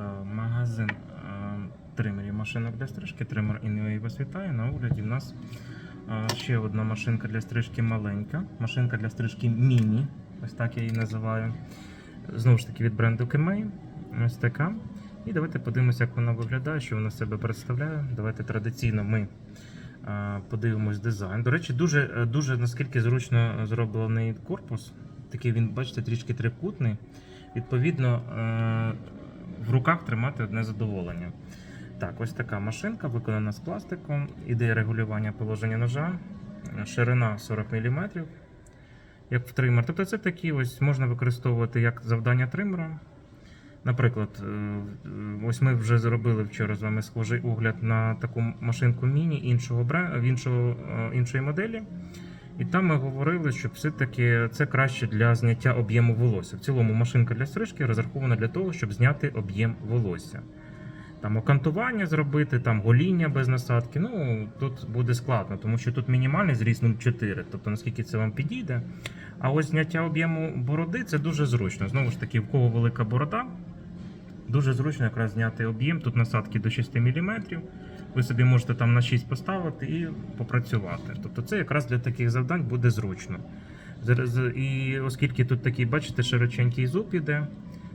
Е, Магазин е, тримерів машинок для стрижки. Тример Інвей вас вітає. На огляді в нас е, ще одна машинка для стрижки маленька. Машинка для стрижки міні. Ось так я її називаю. Знову ж таки від бренду Kemei. Ось така. І давайте подивимося, як вона виглядає, що вона себе представляє. Давайте традиційно ми подивимось дизайн. До речі, дуже, дуже наскільки зручно зроблений корпус. Такий він, бачите, трішки трикутний. Відповідно, в руках тримати одне задоволення. Так, ось така машинка виконана з пластиком. Ідея регулювання положення ножа, ширина 40 мм, як в тример. Тобто це такі ось можна використовувати як завдання тримера. Наприклад, е, ось ми вже зробили вчора з вами схожий огляд на таку машинку міні іншого іншого, е, іншої моделі. І там ми говорили, що все-таки це краще для зняття об'єму волосся. В цілому машинка для стрижки розрахована для того, щоб зняти об'єм волосся. Там окантування зробити, там гоління без насадки. Ну тут буде складно, тому що тут мінімальний зріст 0,4, тобто наскільки це вам підійде. А ось зняття об'єму бороди це дуже зручно. Знову ж таки, в кого велика борода, дуже зручно якраз зняти об'єм. Тут насадки до 6 мм. Ви собі можете там на 6 поставити і попрацювати. Тобто це якраз для таких завдань буде зручно. І оскільки тут такий, бачите, широченький зуб іде,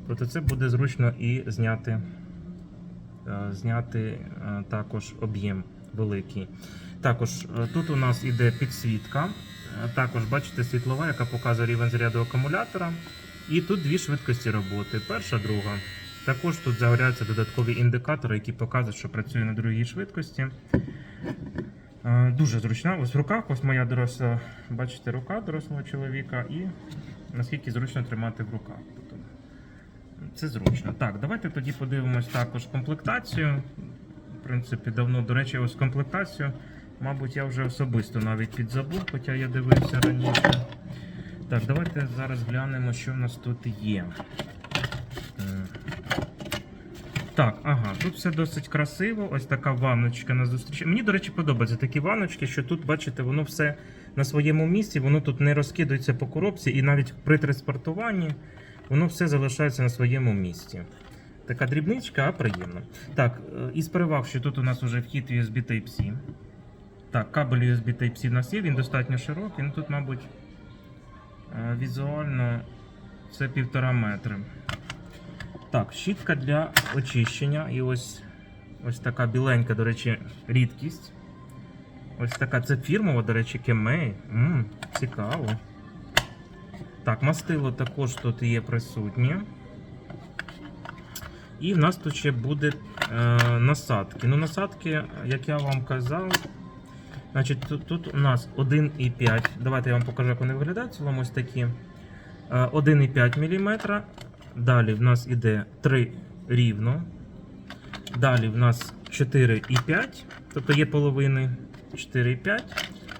тобто це буде зручно і зняти, е, зняти е, також об'єм великий. Також е, тут у нас іде підсвітка. Також бачите світлова, яка показує рівень заряду акумулятора. І тут дві швидкості роботи. Перша, друга. Також тут загоряються додаткові індикатори, які показують, що працює на другій швидкості. Е, Дуже зручна. Ось в руках, ось моя доросла, бачите, рука дорослого чоловіка, і наскільки зручно тримати в руках. Тобто, Це зручно. Так, давайте тоді подивимось також комплектацію. В принципі, давно, до речі, ось комплектацію. Мабуть, я вже особисто навіть підзабув, хоча я дивився раніше. Так, давайте зараз глянемо, що в нас тут є. Так, ага, тут все досить красиво. Ось така ванночка на зустріч. Мені, до речі, подобаються такі ванночки, що тут, бачите, воно все на своєму місці, воно тут не розкидується по коробці, і навіть при транспортуванні воно все залишається на своєму місці. Така дрібничка, а приємно. Так, е, із переваг, що тут у нас вже вхід USB Type-C. Так, кабель USB Type-C в нас є, він достатньо широкий. Ну тут, мабуть, е, візуально це півтора метри. Так, щітка для очищення. І ось, ось така біленька, до речі, рідкість. Ось така це фірмова, до речі, Кемей. Мм, цікаво. Так, мастило також тут є присутнє. І в нас тут ще буде е, насадки. Ну, насадки, як я вам казав, значить, тут, тут у нас 1,5. Давайте я вам покажу, як вони виглядають. Цілому ось такі. Е, 1,5 мм. Далі в нас іде 3 рівно. Далі в нас 4,5, тобто є половини 4,5.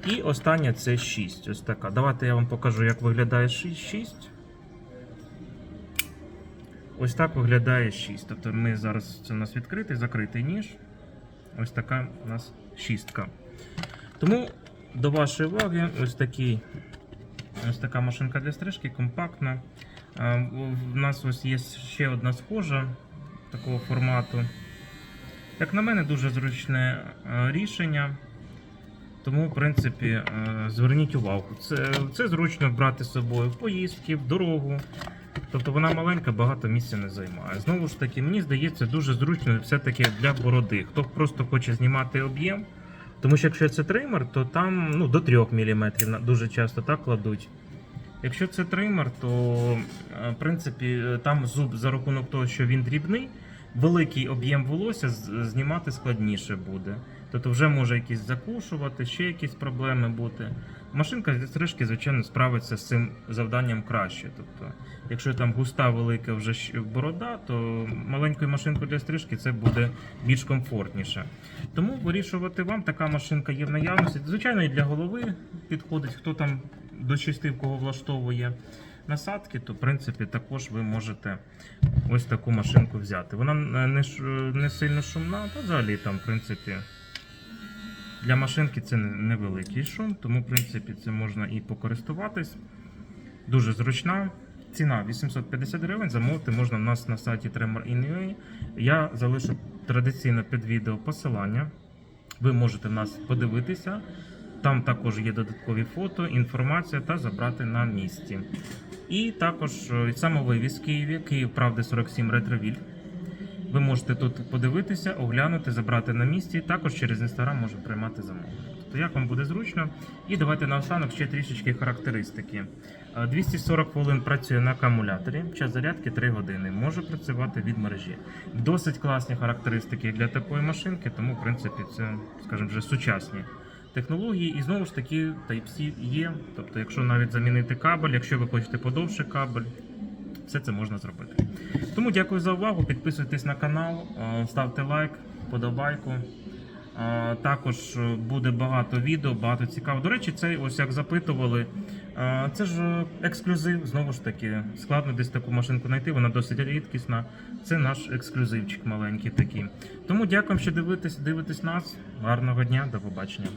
І остання це 6. Ось така. Давайте я вам покажу, як виглядає 6. Ось так виглядає 6. Тобто ми зараз це у нас відкритий, закритий ніж. Ось така у нас шістка. Тому до вашої уваги ось такий. Ось така машинка для стрижки, компактна. В нас ось є ще одна схожа такого формату. Як на мене, дуже зручне е, рішення. Тому, в принципі, е, зверніть увагу. Це, це зручно брати з собою в поїздки, в дорогу. Тобто вона маленька, багато місця не займає. Знову ж таки, мені здається, дуже зручно все-таки для бороди. Хто просто хоче знімати об'єм. Тому що якщо це тример, то там ну, до 3 мм дуже часто так кладуть. Якщо це тример, то е, в принципі е, там зуб за рахунок того, що він дрібний, великий об'єм волосся знімати складніше буде. Тобто вже може якісь закушувати, ще якісь проблеми бути. Машинка для стрижки, звичайно, справиться з цим завданням краще. Тобто, якщо там густа велика вже борода, то маленькою машинкою для стрижки це буде більш комфортніше. Тому вирішувати вам така машинка є в наявності. Звичайно, і для голови підходить, хто там до 6 в кого влаштовує насадки, то в принципі також ви можете ось таку машинку взяти. Вона не, не сильно шумна, та взагалі там, в принципі, для машинки це невеликий шум, тому в принципі це можна і покористуватись. Дуже зручна. ціна 850 гривень. Замовити можна в нас на сайті Tremor.in.ua. Я залишу традиційно під відео посилання. Ви можете нас подивитися. Там також є додаткові фото, інформація та забрати на місці. І також е, самовивіз Києві, Київ Правди 47 Ретровіль. Ви можете тут подивитися, оглянути, забрати на місці. Також через інстаграм можемо приймати замовлення. Тобто як вам буде зручно. І давайте наостанок ще трішечки характеристики. Е, 240 хвилин працює на акумуляторі, час зарядки 3 години. Може працювати від мережі. Досить класні характеристики для такої машинки, тому в принципі це, скажімо, вже сучасні технології. І знову ж таки Type-C є. Тобто, якщо навіть замінити кабель, якщо ви хочете подовше кабель, все це можна зробити. Тому дякую за увагу. Підписуйтесь на канал, е, ставте лайк, подобайку. Е, Також е, буде багато відео, багато цікавого. До речі, це ось як запитували. Це ж ексклюзив. Знову ж таки, складно десь таку машинку знайти. Вона досить рідкісна. Це наш ексклюзивчик маленький такий. Тому дякую, що дивитесь, дивитесь нас. Гарного дня, до побачення.